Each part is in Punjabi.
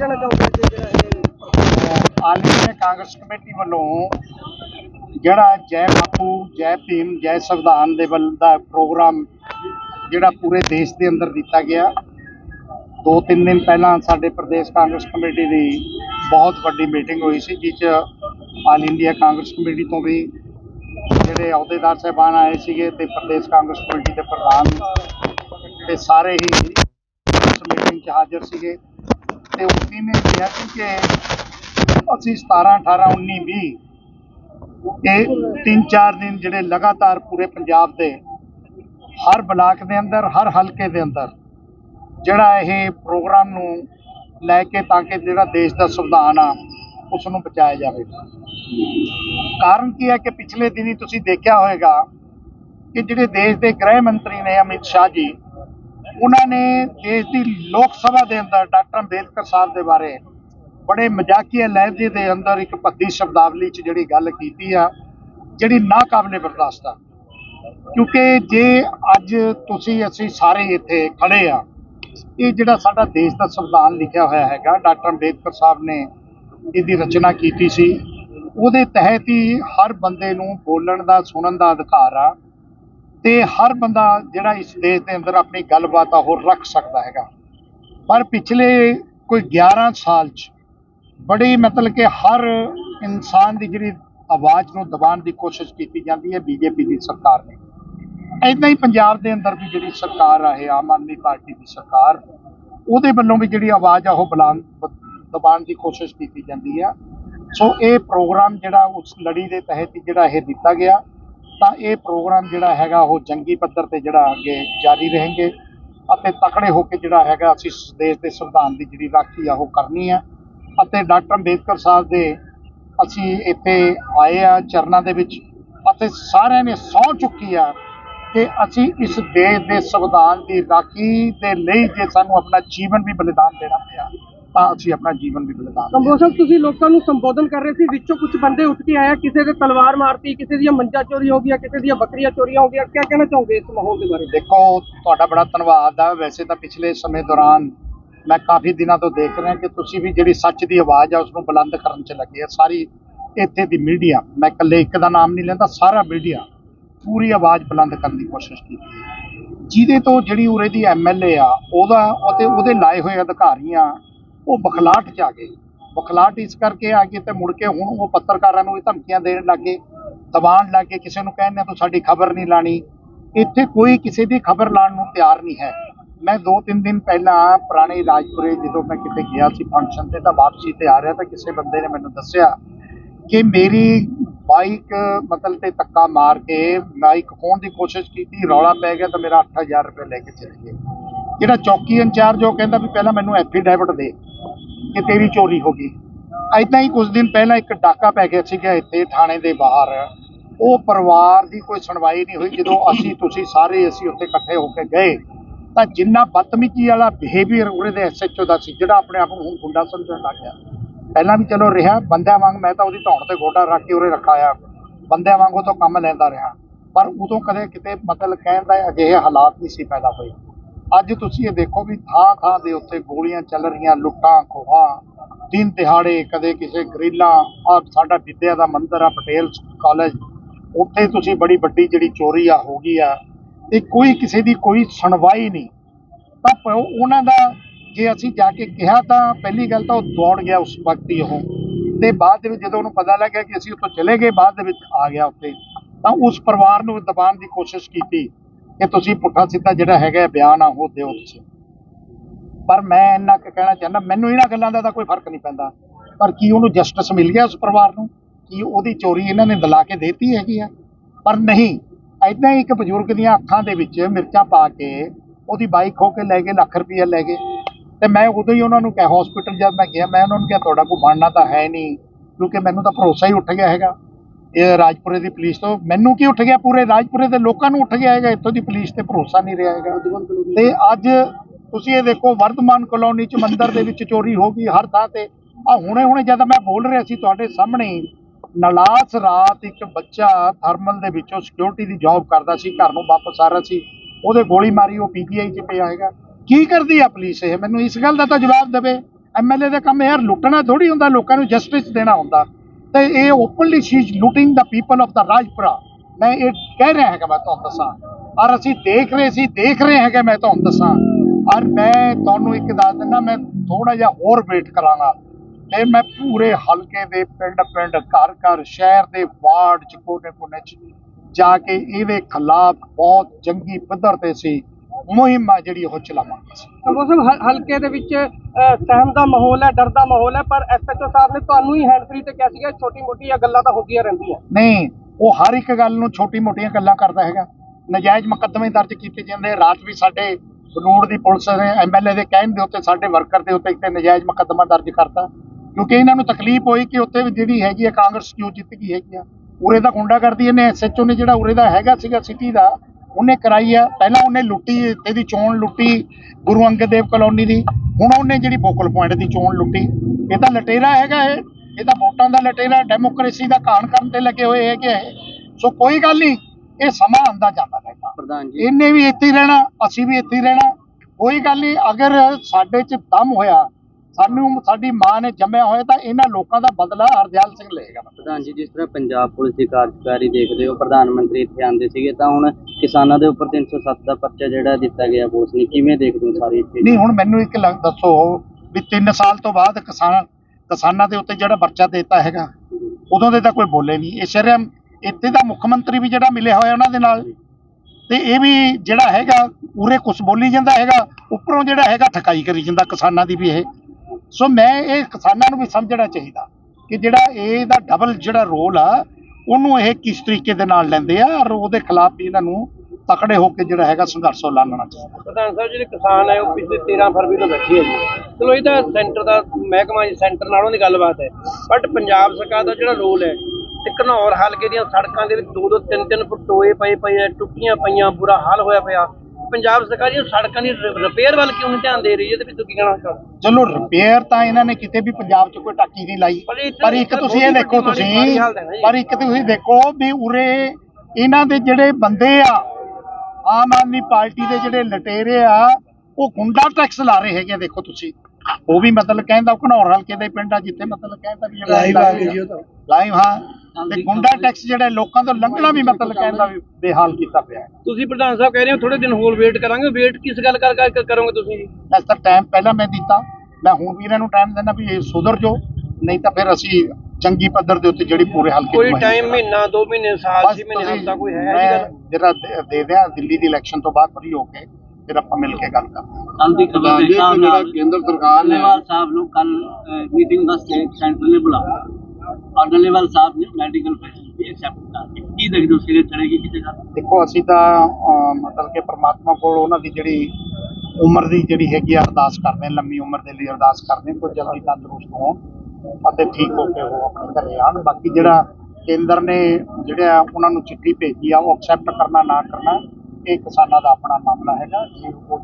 ਕਹਿਣਾ ਚਾਹੋਗੇ ਕਿ ਜਿਹੜਾ ਇਹ ਆਲ ਇੰਡੀਆ ਕਾਂਗਰਸ ਕਮੇਟੀ ਵੱਲੋਂ ਜਿਹੜਾ ਜੈ ਬਾਪੂ, ਜੈ ਭੀਮ, ਜੈ ਸੰਵਿਧਾਨ ਦੇ ਵੱਲ ਦਾ ਪ੍ਰੋਗਰਾਮ ਜਿਹੜਾ ਪੂਰੇ ਦੇਸ਼ ਦੇ ਅੰਦਰ ਦਿੱਤਾ ਗਿਆ। ਦੋ ਤਿੰਨ ਦਿਨ ਪਹਿਲਾਂ ਸਾਡੇ ਪ੍ਰਦੇਸ਼ ਕਾਂਗਰਸ ਕਮੇਟੀ ਦੀ ਬਹੁਤ ਵੱਡੀ ਮੀਟਿੰਗ ਹੋਈ ਸੀ, ਜਿਸ 'ਚ ਆਲ ਇੰਡੀਆ ਕਾਂਗਰਸ ਕਮੇਟੀ ਤੋਂ ਵੀ ਜਿਹੜੇ ਅਹੁਦੇਦਾਰ ਸਾਹਿਬਾਨ ਆਏ ਸੀਗੇ ਤੇ ਪ੍ਰਦੇਸ਼ ਕਾਂਗਰਸ ਕਮੇਟੀ ਦੇ ਪ੍ਰਧਾਨ ਤੇ ਸਾਰੇ ਹੀ ਇਸ ਮੀਟਿੰਗ 'ਚ ਹਾਜ਼ਰ ਸੀਗੇ। ਤੇ ਉਸਨੇ ਨੇ ਕਿਹਾ ਸੀ ਕਿ ਅਸੀਂ 17 18 19 20 ਇਹ ਤਿੰਨ, ਚਾਰ ਦਿਨ ਜਿਹੜੇ ਲਗਾਤਾਰ ਪੂਰੇ ਪੰਜਾਬ ਦੇ ਹਰ ਬਲਾਕ ਦੇ ਅੰਦਰ, ਹਰ ਹਲਕੇ ਦੇ ਅੰਦਰ ਜਿਹੜਾ ਇਹ ਪ੍ਰੋਗਰਾਮ ਨੂੰ ਲੈ ਕੇ ਤਾਂ ਕਿ ਜਿਹੜਾ ਦੇਸ਼ ਦਾ ਸੰਵਿਧਾਨ ਆ, ਉਸ ਨੂੰ ਬਚਾਇਆ ਜਾਵੇ। ਕਾਰਨ ਕੀ ਹੈ ਕਿ ਪਿਛਲੇ ਦਿਨੀ ਤੁਸੀਂ ਦੇਖਿਆ ਹੋਵੇਗਾ ਕਿ ਜਿਹੜੇ ਦੇਸ਼ ਦੇ ਗ੍ਰਹਿ ਮੰਤਰੀ ਨੇ ਅਮਿਤ ਸ਼ਾਹ ਜੀ ਉਹਨਾਂ ਨੇ ਦੇਸ਼ ਦੀ ਲੋਕ ਸਭਾ ਦੇ ਅੰਦਰ ਡਾਕਟਰ ਅੰਬੇਦਕਰ ਸਾਹਿਬ ਦੇ ਬਾਰੇ ਬੜੇ ਮਜ਼ਾਕੀਆ ਲਹਿਜੇ ਦੇ ਅੰਦਰ ਇੱਕ ਭੱਦੀ ਸ਼ਬਦਾਵਲੀ 'ਚ ਜਿਹੜੀ ਗੱਲ ਕੀਤੀ ਆ, ਜਿਹੜੀ ਨਾ ਕਾਬਲੇ ਬਰਦਾਸ਼ਤ ਆ। ਕਿਉਂਕਿ ਜੇ ਅੱਜ ਤੁਸੀਂ, ਅਸੀਂ ਸਾਰੇ ਇੱਥੇ ਖੜੇ ਆ, ਇਹ ਜਿਹੜਾ ਸਾਡਾ ਦੇਸ਼ ਦਾ ਸੰਵਿਧਾਨ ਲਿਖਿਆ ਹੋਇਆ ਹੈਗਾ, ਡਾਕਟਰ ਅੰਬੇਦਕਰ ਸਾਹਿਬ ਨੇ ਇਹਦੀ ਰਚਨਾ ਕੀਤੀ ਸੀ, ਉਹਦੇ ਤਹਿਤ ਹੀ ਹਰ ਬੰਦੇ ਨੂੰ ਬੋਲਣ ਦਾ, ਸੁਣਨ ਦਾ ਅਧਿਕਾਰ ਆ। ਤੇ ਹਰ ਬੰਦਾ ਜਿਹੜਾ ਇਸ ਦੇਸ਼ ਦੇ ਅੰਦਰ ਆਪਣੀ ਗੱਲਬਾਤ ਆ ਹੋਰ ਰੱਖ ਸਕਦਾ ਹੈਗਾ। ਪਰ ਪਿਛਲੇ ਕੋਈ 11 ਸਾਲ 'ਚ ਬੜੀ ਮਤਲਬ ਕਿ ਹਰ ਇਨਸਾਨ ਦੀ ਜਿਹੜੀ ਆਵਾਜ਼ ਨੂੰ ਦਬਾਉਣ ਦੀ ਕੋਸ਼ਿਸ਼ ਕੀਤੀ ਜਾਂਦੀ ਹੈ ਬੀਜੇਪੀ ਦੀ ਸਰਕਾਰ ਨੇ। ਇਦਾਂ ਹੀ ਪੰਜਾਬ ਦੇ ਅੰਦਰ ਵੀ ਜਿਹੜੀ ਸਰਕਾਰ ਆ, ਇਹ ਆਮ ਆਦਮੀ ਪਾਰਟੀ ਦੀ ਸਰਕਾਰ, ਉਹਦੇ ਵੱਲੋਂ ਵੀ ਜਿਹੜੀ ਆਵਾਜ਼ ਆ ਉਹ ਬੁਲਾਉਣ, ਦਬਾਉਣ ਦੀ ਕੋਸ਼ਿਸ਼ ਕੀਤੀ ਜਾਂਦੀ ਆ। ਸੋ ਇਹ ਪ੍ਰੋਗਰਾਮ ਜਿਹੜਾ ਉਸ ਲੜੀ ਦੇ ਤਹਿਤ ਹੀ ਜਿਹੜਾ ਇਹ ਦਿੱਤਾ ਗਿਆ। ਤਾਂ ਇਹ ਪ੍ਰੋਗਰਾਮ ਜਿਹੜਾ ਹੈਗਾ ਉਹ ਜੰਗੀ ਪੱਧਰ ਤੇ ਜਿਹੜਾ ਅੱਗੇ ਜਾਰੀ ਰਹਿਣਗੇ ਅਤੇ ਤਕੜੇ ਹੋ ਕੇ ਜਿਹੜਾ ਹੈਗਾ ਅਸੀਂ ਦੇਸ਼ ਦੇ ਸੰਵਿਧਾਨ ਦੀ ਜਿਹੜੀ ਰਾਖੀ ਆ ਉਹ ਕਰਨੀ ਹੈ ਅਤੇ ਡਾਕਟਰ ਅੰਬੇਦਕਰ ਸਾਹਿਬ ਦੇ ਅਸੀਂ ਇੱਥੇ ਆਏ ਆ ਚਰਨਾਂ ਦੇ ਵਿੱਚ ਅਤੇ ਸਾਰਿਆਂ ਨੇ ਸਹੁੰ ਚੁੱਕੀ ਆ ਕਿ ਅਸੀਂ ਇਸ ਦੇਸ਼ ਦੇ ਸੰਵਿਧਾਨ ਦੀ ਰਾਖੀ ਦੇ ਲਈ ਜੇ ਸਾਨੂੰ ਆਪਣਾ ਜੀਵਨ ਵੀ ਬਲੀਦਾਨ ਦੇਣਾ ਪਿਆ। ਤਾਂ ਅਸੀਂ ਆਪਣਾ ਜੀਵਨ ਵੀ ਕੰਬੋਜ ਸਾਹਿਬ ਤੁਸੀਂ ਲੋਕਾਂ ਨੂੰ ਸੰਬੋਧਨ ਕਰ ਰਹੇ ਸੀ ਵਿੱਚੋਂ ਕੁਝ ਬੰਦੇ ਉੱਠ ਕੇ ਆਇਆ ਕਿਸੇ ਦੇ ਤਲਵਾਰ ਮਾਰਤੀ ਕਿਸੇ ਦੀਆਂ ਮੰਜਾ ਚੋਰੀ ਹੋ ਗਿਆ ਕਿਸੇ ਦੀਆਂ ਬੱਕਰੀਆਂ ਚੋਰੀਆਂ ਹੋ ਗਿਆ ਕੀ ਕਹਿਣਾ ਚਾਹੋਗੇ ਇਸ ਮਾਹੌਲ ਦੇ ਬਾਰੇ? ਦੇਖੋ ਤੁਹਾਡਾ ਬੜਾ ਧੰਨਵਾਦ ਆ। ਵੈਸੇ ਤਾਂ ਪਿਛਲੇ ਸਮੇਂ ਦੌਰਾਨ ਮੈਂ ਕਾਫੀ ਦਿਨਾਂ ਤੋਂ ਦੇਖ ਰਿਹਾ ਕਿ ਤੁਸੀਂ ਵੀ ਜਿਹੜੀ ਸੱਚ ਦੀ ਆਵਾਜ਼ ਆ ਉਸ ਨੂੰ ਬੁਲੰਦ ਕਰਨ 'ਚ ਲੱਗੇ ਆ। ਸਾਰੀ ਇੱਥੇ ਦੀ ਮੀਡੀਆ ਮੈਂ ਇਕੱਲੇ ਇੱਕ ਦਾ ਨਾਮ ਨਹੀਂ ਲੈਂਦਾ ਸਾਰਾ ਮੀਡੀਆ ਪੂਰੀ ਆਵਾਜ਼ ਬੁਲੰਦ ਕਰਨ ਦੀ ਕੋਸ਼ਿਸ਼ ਕੀਤੀ ਜਿਹਦੇ ਤੋਂ ਜਿਹੜੀ ਉਰੇ ਦੀ ਐਮਐਲਏ ਆ ਉਹਦਾ ਅਤੇ ਉਹਦੇ ਲਾਏ ਹੋਏ ਅਧਿਕਾਰੀਆਂ ਉਹ ਬਖਲਾਟ 'ਚ ਆ ਗਏ। ਬਖਲਾਟ ਇਸ ਕਰਕੇ ਆ ਗਏ ਤੇ ਮੁੜ ਕੇ ਹੁਣ ਉਹ ਪੱਤਰਕਾਰਾਂ ਨੂੰ ਇਹ ਧਮਕੀਆਂ ਦੇਣ ਲੱਗੇ, ਦਬਾਉਣ ਲੱਗੇ, ਕਿਸੇ ਨੂੰ ਕਹਿੰਦੇ ਤੂੰ ਸਾਡੀ ਖਬਰ ਨਹੀਂ ਲਾਣੀ। ਇੱਥੇ ਕੋਈ ਕਿਸੇ ਦੀ ਖਬਰ ਲਾਉਣ ਨੂੰ ਤਿਆਰ ਨਹੀਂ ਹੈ। ਮੈਂ ਦੋ ਤਿੰਨ ਦਿਨ ਪਹਿਲਾਂ ਪੁਰਾਣੇ ਰਾਜਪੁਰੇ ਜਦੋਂ ਮੈਂ ਕਿਤੇ ਗਿਆ ਸੀ ਫੰਕਸ਼ਨ ਤੇ ਤਾਂ ਵਾਪਸੀ ਤੇ ਆ ਰਿਹਾ ਤਾਂ ਕਿਸੇ ਬੰਦੇ ਨੇ ਮੈਨੂੰ ਦੱਸਿਆ ਕਿ ਮੇਰੀ ਬਾਈਕ ਮਤਲਬ ਤੇ ਧੱਕਾ ਮਾਰ ਕੇ ਬਾਈਕ ਖੋਣ ਦੀ ਕੋਸ਼ਿਸ਼ ਕੀਤੀ, ਰੌਲਾ ਪੈ ਗਿਆ ਤਾਂ ਮੇਰਾ 8000 ਰੁਪਏ ਲੈ ਕੇ ਚਲੇ ਗਏ। ਜਿਹੜਾ ਚੌਕੀ ਇੰਚਾਰਜ ਉਹ ਕਹਿੰਦਾ ਵੀ ਪਹਿਲਾਂ ਮੈਨੂੰ ਐਫੀਡੈਵਿਟ ਦੇ ਕਿ ਤੇਰੀ ਚੋਰੀ ਹੋ ਗਈ। ਐਦਾਂ ਹੀ ਕੁਝ ਦਿਨ ਪਹਿਲਾਂ ਇੱਕ ਡਾਕਾ ਪੈ ਗਿਆ ਸੀਗਾ ਇੱਥੇ, ਥਾਣੇ ਦੇ ਬਾਹਰ। ਉਹ ਪਰਿਵਾਰ ਦੀ ਕੋਈ ਸੁਣਵਾਈ ਨਹੀਂ ਹੋਈ। ਜਦੋਂ ਅਸੀਂ, ਤੁਸੀਂ ਸਾਰੇ ਅਸੀਂ ਉੱਥੇ ਇਕੱਠੇ ਹੋ ਕੇ ਗਏ, ਤਾਂ ਜਿੰਨਾ ਬਦਤਮੀਜ਼ੀ ਵਾਲਾ ਬਿਹੇਵੀਅਰ ਉਹਦੇ ਦੇ ਐਸਐਚਓ ਦਾ ਸੀ, ਜਿਹੜਾ ਆਪਣੇ ਆਪ ਨੂੰ ਹੁਣ ਗੁੰਡਾ ਸਮਝਣ ਲੱਗ ਗਿਆ। ਪਹਿਲਾਂ ਵੀ ਚਲੋ ਰਿਹਾ, ਬੰਦਿਆਂ ਵਾਂਗ ਮੈਂ ਤਾਂ ਉਹਦੀ ਧੌਣ ਤੇ ਗੋਡਾ ਰੱਖ ਕੇ ਉਰੇ ਰੱਖਾ ਆ। ਬੰਦਿਆਂ ਵਾਂਗ ਉਹ ਤੋਂ ਕੰਮ ਲੈਂਦਾ ਰਿਹਾ। ਪਰ ਉਦੋਂ ਕਦੇ ਕਿਤੇ ਮਤਲਬ ਕਹਿਣ ਦਾ ਅਜਿਹੇ ਹਾਲਾਤ ਨਹੀਂ ਸੀ ਪੈਦਾ ਹੋਏ। ਅੱਜ ਤੁਸੀਂ ਇਹ ਦੇਖੋ ਵੀ ਥਾਂ ਥਾਂ ਦੇ ਉੱਤੇ ਗੋਲੀਆਂ ਚੱਲ ਰਹੀਆਂ, ਲੁੱਟਾਂ, ਖੋਹਾਂ, ਦਿਨ ਦਿਹਾੜੇ ਕਦੇ ਕਿਸੇ ਗਰੀਲਾਂ, ਆ ਸਾਡਾ ਵਿਦਿਆ ਦਾ ਮੰਦਿਰ ਆ, ਪਟੇਲ ਕਾਲਜ ਉੱਥੇ ਤੁਸੀਂ ਬੜੀ ਵੱਡੀ ਜਿਹੜੀ ਚੋਰੀ ਆ, ਹੋ ਗਈ ਆ। ਤੇ ਕੋਈ ਕਿਸੇ ਦੀ ਕੋਈ ਸੁਣਵਾਈ ਨਹੀਂ। ਤਾਂ ਉਹਨਾਂ ਦਾ ਜੇ ਅਸੀਂ ਜਾ ਕੇ ਕਿਹਾ ਤਾਂ ਪਹਿਲੀ ਗੱਲ ਤਾਂ ਉਹ ਦੌੜ ਗਿਆ ਉਸ ਵਕਤ ਹੀ ਉਹ। ਤੇ ਬਾਅਦ ਦੇ ਵਿੱਚ ਜਦੋਂ ਉਹਨੂੰ ਪਤਾ ਲੱਗਿਆ ਕਿ ਅਸੀਂ ਉੱਥੋਂ ਚਲੇ ਗਏ, ਬਾਅਦ ਦੇ ਵਿੱਚ ਆ ਗਿਆ ਉੱਥੇ। ਤਾਂ ਉਸ ਪਰਿਵਾਰ ਨੂੰ ਦਬਾਉਣ ਦੀ ਕੋਸ਼ਿਸ਼ ਕੀਤੀ। ਕਿ ਤੁਸੀਂ ਪੁੱਠਾ ਸਿੱਧਾ ਜਿਹੜਾ ਹੈਗਾ ਬਿਆਨ ਆ ਉਹ ਦਿਓ ਤੁਸੀਂ। ਪਰ ਮੈਂ ਇੰਨਾ ਕੁ ਕਹਿਣਾ ਚਾਹੁੰਦਾ ਮੈਨੂੰ ਇਹਨਾਂ ਗੱਲਾਂ ਦਾ ਤਾਂ ਕੋਈ ਫ਼ਰਕ ਨਹੀਂ ਪੈਂਦਾ। ਪਰ ਕੀ ਉਹਨੂੰ ਜਸਟਿਸ ਮਿਲ ਗਿਆ ਉਸ ਪਰਿਵਾਰ ਨੂੰ? ਕੀ ਉਹਦੀ ਚੋਰੀ ਇਹਨਾਂ ਨੇ ਦਿਲਾ ਕੇ ਦੇਤੀ ਹੈਗੀ ਆ? ਪਰ ਨਹੀਂ ਐਦਾਂ ਹੀ ਇੱਕ ਬਜ਼ੁਰਗ ਦੀਆਂ ਅੱਖਾਂ ਦੇ ਵਿੱਚ ਮਿਰਚਾਂ ਪਾ ਕੇ ਉਹਦੀ ਬਾਈਕ ਖੋ ਕੇ ਲੈ ਗਏ ਲੱਖ ਰੁਪਈਆ ਲੈ ਗਏ। ਤੇ ਮੈਂ ਉਦੋਂ ਹੀ ਉਹਨਾਂ ਨੂੰ ਕਿਹਾ ਹਸਪੀਟਲ ਜਦ ਮੈਂ ਗਿਆ ਮੈਂ ਉਹਨਾਂ ਨੂੰ ਕਿਹਾ ਤੁਹਾਡਾ ਕੋਈ ਬਣਨਾ ਤਾਂ ਹੈ ਨਹੀਂ ਕਿਉਂਕਿ ਮੈਨੂੰ ਤਾਂ ਭਰੋਸਾ ਹੀ ਉੱਠ ਗਿਆ ਹੈਗਾ। ਇਹ ਰਾਜਪੁਰੇ ਦੀ ਪੁਲਿਸ ਤੋਂ। ਮੈਨੂੰ ਕੀ ਉੱਠ ਗਿਆ ਪੂਰੇ? ਰਾਜਪੁਰੇ ਦੇ ਲੋਕਾਂ ਨੂੰ ਉੱਠ ਗਿਆ ਹੈਗਾ। ਇੱਥੋਂ ਦੀ ਪੁਲਿਸ ਤੇ ਭਰੋਸਾ ਨਹੀਂ ਰਿਹਾ ਹੈਗਾ। ਤੇ ਅੱਜ ਤੁਸੀਂ ਇਹ ਦੇਖੋ ਵਰਤਮਾਨ ਕਲੋਨੀ ਚ ਮੰਦਿਰ ਦੇ ਵਿੱਚ ਚੋਰੀ ਹੋ ਗਈ ਹਰ ਥਾਂ ਤੇ। ਆ ਹੁਣੇ ਹੁਣੇ ਜਦ ਮੈਂ ਬੋਲ ਰਿਹਾ ਸੀ ਤੁਹਾਡੇ ਸਾਹਮਣੇ ਨਲਾਸ ਰਾਤ ਇੱਕ ਬੱਚਾ ਥਰਮਲ ਦੇ ਵਿੱਚੋਂ ਸਿਕਿਉਰਿਟੀ ਦੀ ਜੌਬ ਕਰਦਾ ਸੀ ਘਰ ਨੂੰ ਵਾਪਸ ਆ ਰਿਹਾ ਸੀ। ਉਹਦੇ ਗੋਲੀ ਮਾਰੀ ਉਹ ਪੀਜੀਆਈ 'ਚ ਪਿਆ ਹੈਗਾ। ਕੀ ਕਰਦੀ ਆ ਪੁਲਿਸ ਇਹ? ਮੈਨੂੰ ਇਸ ਗੱਲ ਦਾ ਤਾਂ ਜਵਾਬ ਦੇਵੇ। ਐਮਐਲਏ ਦਾ ਕੰਮ ਯਾਰ ਲੁੱਟਣਾ ਥੋੜੀ ਹੁੰਦਾ ਲੋਕਾਂ ਨੂੰ ਜਸਟਿਸ ਦੇਣਾ ਹੁੰਦਾ। ਤੇ ਇਹ openly she is looting the people of the Rajpura ਮੈਂ ਇਹ ਕਹਿ ਰਿਹਾ ਹੈਗਾ ਮੈਂ ਤੁਹਾਨੂੰ ਦੱਸਾਂ। ਔਰ ਅਸੀਂ ਦੇਖ ਰਹੇ ਸੀ, ਦੇਖ ਰਹੇ ਹੈਗੇ ਮੈਂ ਤੁਹਾਨੂੰ ਦੱਸਾਂ। ਔਰ ਮੈਂ ਤੁਹਾਨੂੰ ਇੱਕ ਦੱਸ ਦਿੰਦਾ, ਮੈਂ ਥੋੜਾ ਜਿਹਾ ਹੋਰ ਵੇਟ ਕਰਾਂਗਾ। ਫਿਰ ਮੈਂ ਪੂਰੇ ਹਲਕੇ ਦੇ ਪਿੰਡ ਪਿੰਡ, ਘਰ ਘਰ, ਸ਼ਹਿਰ ਦੇ ਵਾਰਡ ਚ ਕੋਨੇ ਕੋਨੇ ਚ ਜਾ ਕੇ ਇਹਦੇ ਖਿਲਾਫ ਬਹੁਤ ਜੰਗੀ ਪੱਧਰ ਤੇ ਸੀ। ਮੁਹਿੰਮ ਆ ਜਿਹੜੀ ਉਹ ਚਲਾਵਾਂਗੇ। ਕੰਬੋ ਸਾਹਿਬ ਹ- ਹਲਕੇ ਦੇ ਵਿੱਚ ਸਹਿਮ ਦਾ ਮਾਹੌਲ ਹੈ ਡਰ ਦਾ ਮਾਹੌਲ ਹੈ ਪਰ ਐਸਐਚਓ ਸਾਹਿਬ ਨੇ ਤੁਹਾਨੂੰ ਹੀ ਹੈਂਡ ਫ੍ਰੀ ਤੇ ਕਿਹਾ ਸੀਗਾ ਛੋਟੀ ਮੋਟੀ ਗੱਲਾਂ ਤਾਂ ਹੁੰਦੀਆਂ ਰਹਿੰਦੀਆਂ। ਨਹੀਂ ਉਹ ਹਰ ਇੱਕ ਗੱਲ ਨੂੰ ਛੋਟੀ ਮੋਟੀਆਂ ਗੱਲਾਂ ਕਰਦਾ ਹੈਗਾ। ਨਜਾਇਜ਼ ਮੁਕੱਦਮੇ ਦਰਜ ਕੀਤੇ ਜਾਂਦੇ ਰਾਤ ਵੀ ਸਾਡੇ ਬਨੂੜ ਦੀ ਪੁਲਿਸ ਨੇ ਐਮਐਲਏ ਦੇ ਕਹਿਣ ਦੇ ਉੱਤੇ ਸਾਡੇ ਵਰਕਰ ਦੇ ਉੱਤੇ ਇੱਕ ਨਜਾਇਜ਼ ਮੁਕੱਦਮਾ ਦਰਜ ਕਰਤਾ। ਕਿਉਂਕਿ ਇਹਨਾਂ ਨੂੰ ਤਕਲੀਫ ਹੋਈ ਕਿ ਉੱਤੇ ਵੀ ਜਿਹੜੀ ਹੈਗੀ ਆ ਕਾਂਗਰਸ ਕਿਉਂ ਜਿੱਤ ਗਈ ਹੈਗੀ ਆ। ਉਰੇ ਦਾ ਗੁੰਡਾ ਕਰਦੀ ਇਹਨੇ ਐਸਐਚਓ ਨੇ ਜਿਹੜਾ ਉਰੇ ਦਾ ਹੈਗਾ ਸੀਗਾ ਸਿਟੀ ਦਾ ਉਹਨੇ ਕਰਾਈ ਆ। ਪਹਿਲਾਂ ਉਹਨੇ ਲੁੱਟੀ ਇਹਦੀ ਚੋਣ ਲੁੱਟੀ ਗੁਰੂ ਅੰਗਦ ਦੇਵ ਕਲੋਨੀ ਦੀ। ਹੁਣ ਉਹਨੇ ਜਿਹੜੀ ਫੋਕਲ ਪੁਆਇੰਟ ਦੀ ਚੋਣ ਲੁੱਟੀ। ਇਹ ਤਾਂ ਲਟੇਰਾ ਹੈਗਾ ਇਹ। ਇਹ ਤਾਂ ਵੋਟਾਂ ਦਾ ਲਟੇਰਾ ਡੈਮੋਕ੍ਰੇਸੀ ਦਾ ਕਾਣ ਕਰਨ ਤੇ ਲੱਗੇ ਹੋਏ ਹੈਗੇ ਸੋ ਕੋਈ ਗੱਲ ਨਹੀਂ ਇਹ ਸਮਾਂ ਆਂਦਾ ਜਾਂਦਾ ਰਹਿੰਦਾ। ਪ੍ਰਧਾਨ ਜੀ। ਇਹਨੇ ਵੀ ਇੱਥੇ ਰਹਿਣਾ ਅਸੀਂ ਵੀ ਇੱਥੇ ਰਹਿਣਾ। ਕੋਈ ਗੱਲ ਨਹੀਂ ਅਗਰ ਸਾਡੇ 'ਚ ਦਮ ਹੋਇਆ ਸਾਨੂੰ ਸਾਡੀ ਮਾਂ ਨੇ ਜੰਮਿਆ ਹੋਇਆ ਤਾਂ ਇਹਨਾਂ ਲੋਕਾਂ ਦਾ ਬਦਲਾ ਹਰਦਿਆਲ ਸਿੰਘ ਲਏਗਾ। ਪ੍ਰਧਾਨ ਜੀ ਜਿਸ ਤਰ੍ਹਾਂ ਪੰਜਾਬ ਪੁਲਿਸ ਦੀ ਕਾਰਜਕਾਰੀ ਦੇਖਦੇ ਹੋ ਪ੍ਰਧਾਨ ਮੰਤਰੀ ਇੱਥੇ ਆਉਂਦੇ ਸੀਗੇ ਤਾਂ ਹੁਣ ਕਿਸਾਨਾਂ ਦੇ ਉੱਪਰ 307 ਦਾ ਪਰਚਾ ਜਿਹੜਾ ਦਿੱਤਾ ਗਿਆ ਪੁਲਿਸ ਨੇ ਕਿਵੇਂ ਦੇਖਦੇ ਹੋ ਸਾਰੀ ਇੱਥੇ? ਨਹੀਂ ਹੁਣ ਮੈਨੂੰ ਇੱਕ ਲੱਗ ਦੱਸੋ ਵੀ 3 ਸਾਲ ਤੋਂ ਬਾਅਦ ਕਿਸਾਨ ਕਿਸਾਨਾਂ ਦੇ ਉੱਤੇ ਜਿਹੜਾ ਪਰਚਾ ਦਿੱਤਾ ਹੈਗਾ ਉਦੋਂ ਦੇ ਤਾਂ ਕੋਈ ਬੋਲੇ ਨਹੀਂ। ਇਹ ਸ਼ਰਮ ਇੱਥੇ ਦਾ ਮੁੱਖ ਮੰਤਰੀ ਵੀ ਜਿਹੜਾ ਮਿਲਿਆ ਹੋਇਆ ਉਹਨਾਂ ਦੇ ਨਾਲ ਤੇ ਇਹ ਵੀ ਜਿਹੜਾ ਹੈਗਾ ਉਰੇ ਕੁਝ ਬੋਲੀ ਜਾਂਦਾ ਹੈਗਾ ਉੱਪਰੋਂ ਜਿਹੜਾ ਹੈਗਾ ਠਕਾਈ ਕਰੀ ਜਾਂਦਾ ਕਿਸਾਨਾਂ ਦੀ ਵੀ ਇਹ। ਸੋ ਮੈਂ ਇਹ ਕਿਸਾਨਾਂ ਨੂੰ ਵੀ ਸਮਝਣਾ ਚਾਹੀਦਾ ਕਿ ਜਿਹੜਾ ਇਹਦਾ ਡਬਲ ਜਿਹੜਾ ਰੋਲ ਆ, ਉਹਨੂੰ ਇਹ ਕਿਸ ਤਰੀਕੇ ਦੇ ਨਾਲ ਲੈਂਦੇ ਆ ਔਰ ਉਹਦੇ ਖਿਲਾਫ ਵੀ ਇਹਨਾਂ ਨੂੰ ਤਕੜੇ ਹੋ ਕੇ ਜਿਹੜਾ ਹੈਗਾ ਸੰਘਰਸ਼ ਉਹ ਲਾਣਨਾ ਚਾਹੀਦਾ। ਪ੍ਰਧਾਨ ਸਾਹਿਬ, ਜਿਹੜੇ ਕਿਸਾਨ ਹੈ ਉਹ ਪਿਛਲੇ 13 ਫਰਵਰੀ ਤੋਂ ਬੈਠੇ ਹੈ ਜੀ। ਚਲੋ, ਇਹ ਤਾਂ ਸੈਂਟਰ ਦਾ ਮਹਿਕਮਾ ਜੀ, ਸੈਂਟਰ ਨਾਲੋਂ ਦੀ ਗੱਲਬਾਤ ਹੈ। ਬਟ ਪੰਜਾਬ ਸਰਕਾਰ ਦਾ ਜਿਹੜਾ ਰੋਲ ਹੈ ਤੇ ਘਨੌਰ ਹਲਕੇ ਦੀਆਂ ਸੜਕਾਂ ਦੇ ਵਿੱਚ ਦੋ ਦੋ ਤਿੰਨ ਤਿੰਨ ਫੁੱਟ ਟੋਏ ਪਏ ਪਏ ਆ, ਟੁੱਟੀਆਂ ਪਈਆਂ, ਬੁਰਾ ਹਾਲ ਹੋਇਆ ਪਿਆ। ਪੰਜਾਬ ਸਰਕਾਰ ਇਹ ਸੜਕਾਂ ਦੀ ਰਿਪੇਅਰ ਵੱਲ ਕਿਉਂ ਨਹੀਂ ਧਿਆਨ ਦੇ ਰਹੀ ਇਹਦੇ ਵਿੱਚ ਤੁਸੀਂ ਕੀ ਕਹਿਣਾ ਚਾਹੁੰਦੇ ਚਲੋ ਰਿਪੇਅਰ ਤਾਂ ਇਹਨਾਂ ਨੇ ਕਿਤੇ ਵੀ ਪੰਜਾਬ 'ਚ ਕੋਈ ਟਾਕੀ ਨਹੀਂ ਲਾਈ। ਪਰ ਇੱਕ ਤਾਂ ਤੁਸੀਂ ਇਹ ਦੇਖੋ ਤੁਸੀਂ ਹੈ। ਪਰ ਇੱਕ ਤੁਸੀਂ ਦੇਖੋ ਵੀ ਉਰੇ ਇਹਨਾਂ ਦੇ ਜਿਹੜੇ ਬੰਦੇ ਆ ਆਮ ਆਦਮੀ ਪਾਰਟੀ ਦੇ ਜਿਹੜੇ ਲਟੇਰੇ ਆ ਉਹ ਗੁੰਡਾ ਟੈਕਸ ਲਾ ਰਹੇ ਹੈਗੇ ਦੇਖੋ ਤੁਸੀਂ। ਉਹ ਵੀ ਮਤਲਬ ਕਹਿੰਦਾ ਘਨੌਰ ਹਲਕੇ ਦੇ ਪਿੰਡ ਆ ਜਿੱਥੇ ਮਤਲਬ ਕਹਿੰਦਾ ਵੀ ਲਾਈਵ ਆ ਗਏ ਜੀ ਉਹ ਤਾਂ। ਲਾਈਵ ਹਾਂ। ਤੇ ਗੁੰਡਾ ਟੈਕਸ ਜਿਹੜਾ ਲੋਕਾਂ ਤੋਂ ਲੰਘਣਾ ਵੀ ਮਤਲਬ ਕਹਿੰਦਾ ਵੀ ਬੇਹਾਲ ਕੀਤਾ ਪਿਆ ਹੈ। ਤੁਸੀਂ ਪ੍ਰਧਾਨ ਸਾਹਿਬ ਕਹਿ ਰਹੇ ਹੋ ਥੋੜੇ ਦਿਨ ਹੋਰ ਵੇਟ ਕਰਾਂਗੇ। ਵੇਟ ਕਿਸ ਗੱਲ ਕਰ ਕਰ ਕਰੋਗੇ ਤੁਸੀਂ? ਜੀ ਤਾਂ ਟਾਈਮ ਪਹਿਲਾਂ ਮੈਂ ਦਿੱਤਾ। ਮੈਂ ਹੁਣ ਵੀ ਇਹਨਾਂ ਨੂੰ ਟਾਈਮ ਦਿੰਦਾ ਵੀ ਇਹ ਸੁਧਰ ਜੋ ਨਹੀਂ ਤਾਂ ਫਿਰ ਅਸੀਂ ਚੰਗੀ ਪੱਧਰ ਦੇ ਉੱਤੇ ਜਿਹੜੀ ਪੂਰੇ ਹਲਕੇ ਕੋਈ ਟਾਈਮ। ਮਹੀਨਾ 2 ਮਹੀਨੇ ਸਾਲ ਬਸ 6 ਮਹੀਨੇ ਹਫਤਾ ਕੋਈ ਹੈ ਜਿਹੜਾ ਦੇ- ਦੇ ਦਿਆਂ ਦਿੱਲੀ ਦੀ ਇਲੈਕਸ਼ਨ ਤੋਂ ਬਾਅਦ ਫਰੀ ਹੋ ਕੇ ਫਿਰ ਆਪਾਂ ਮਿਲ ਕੇ ਗੱਲ ਕਰਦੇ ਹਾਂ। ਕੱਲ ਦੀ ਖਬਰ ਦੇ ਹਿਸਾਬ ਨਾਲ ਕੇਂਦਰ ਸਰਕਾਰ ਡੱਲੇਵਾਲ ਸਾਹਿਬ ਨੂੰ ਕੱਲ ਮੀਟਿੰਗ ਵਾਸਤੇ ਸੈਂਟਰ ਨੇ ਬੁਲਾਇਆ। ਔਰ ਡੱਲੇਵਾਲ ਸਾਹਿਬ ਨੇ ਮੈਡੀਕਲ ਫੈਸਿਲਿਟੀ ਐਕਸੈਪਟ ਕਰ ਲਈ ਕੀ ਦੇਖਦੇ ਹੋ? ਸਿਰੇ ਚੜੇਗੀ ਕਿਤੇ ਗੱਲ ਦੇਖੋ ਅਸੀਂ ਤਾਂ ਮਤਲਬ ਕਿ ਪ੍ਰਮਾਤਮਾ ਕੋਲ ਉਹਨਾਂ ਦੀ ਜਿਹੜੀ ਉਮਰ ਦੀ ਜਿਹੜੀ ਹੈਗੀ ਆ ਅਰਦਾਸ ਕਰਦੇ ਹਾਂ ਲੰਮੀ ਉਮਰ ਦੇ ਲਈ ਅਰਦਾਸ ਕਰਦੇ ਹਾਂ ਕੋਈ ਜਲਦੀ ਤੰਦਰੁਸਤ ਹੋਣ ਅਤੇ ਠੀਕ ਹੋ ਕੇ ਉਹ ਆਪਣੇ ਘਰੇ ਆਉਣ। ਬਾਕੀ ਜਿਹੜਾ ਕੇਂਦਰ ਨੇ ਜਿਹੜਾ ਉਹਨਾਂ ਨੂੰ ਚਿੱਠੀ ਭੇਜੀ ਆ ਉਹ ਐਕਸੈਪਟ ਕਰਨਾ ਨਾ ਕਰਨਾ ਇਹ ਕਿਸਾਨਾਂ ਦਾ ਆਪਣਾ ਮਾਮਲਾ ਹੈਗਾ ਜੇ ਉਹ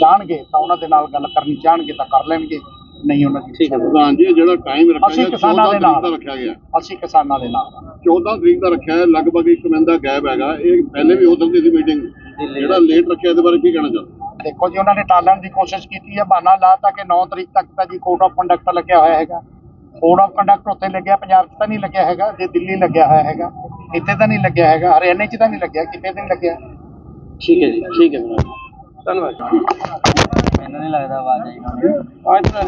ਜਾਣਗੇ ਤਾਂ ਉਹਨਾਂ ਦੇ ਨਾਲ ਗੱਲ ਕਰਨੀ ਚਾਹਣਗੇ ਤਾਂ ਕਰ ਲੈਣਗੇ ਨਹੀਂ ਉਹਨਾਂ ਦੀ ਠੀਕ ਹੈ ਪ੍ਰਧਾਨ ਜੀ ਜਿਹੜਾ ਟਾਈਮ ਰੱਖਿਆ ਅਸੀਂ ਕਿਸਾਨਾਂ 14 ਦੇ ਤਰੀਕ ਨਾਲ। ਦਾ ਰੱਖਿਆ ਗਿਆ। ਅਸੀਂ ਕਿਸਾਨਾਂ ਦੇ ਨਾਲ। ਹਾਂ। 14 ਤਰੀਕ ਦਾ ਰੱਖਿਆ ਹੈ ਲਗਭਗ ਇੱਕ ਮਹੀਨੇ ਦਾ ਗੈਪ ਹੈਗਾ। ਇਹ ਪਹਿਲੇ ਵੀ ਹੋ ਸਕਦੀ ਸੀ ਮੀਟਿੰਗ ਜਿਹੜਾ ਲੇਟ ਰੱਖਿਆ ਇਹਦੇ ਬਾਰੇ ਕੀ ਕਹਿਣਾ ਚਾਹੁੰਦੇ ਦੇਖੋ ਜੀ ਉਹਨਾਂ ਨੇ ਟਾਲਣ ਦੀ ਕੋਸ਼ਿਸ਼ ਕੀਤੀ ਹੈ ਬਹਾਨਾ ਲਾਤਾ ਕਿ 9 ਤਰੀਕ ਤੱਕ ਤਾਂ ਜੀ ਕੋਡ ਆਫ ਕੰਡਕਟ ਲੱਗਿਆ ਹੋਇਆ ਹੈਗਾ। ਕੋਡ ਆਫ ਕੰਡਕਟ ਉੱਥੇ ਲੱਗਿਆ ਪੰਜਾਬ 'ਚ ਤਾਂ ਨਹੀਂ ਲੱਗਿਆ ਹੈਗਾ ਜੇ ਦਿੱਲੀ ਲੱਗਿਆ ਹੋਇਆ ਹੈਗਾ ਇੱਥੇ ਤਾਂ ਨਹੀਂ ਲੱਗਿਆ ਹੈਗਾ ਹਰਿਆਣੇ 'ਚ ਤਾਂ ਨਹੀਂ ਲੱਗਿਆ ਕਿਤੇ ਤਾਂ ਨਹੀਂ ਲੱਗਿਆ। ਠੀਕ ਹੈ ਜੀ ਠੀਕ ਹੈ ਧੰਨਵਾਦ। ਮੈਨੂੰ ਨਹੀਂ ਲੱਗਦਾ ਆਵਾਜ਼ ਆਈ ਅੱਜ ਤਾਂ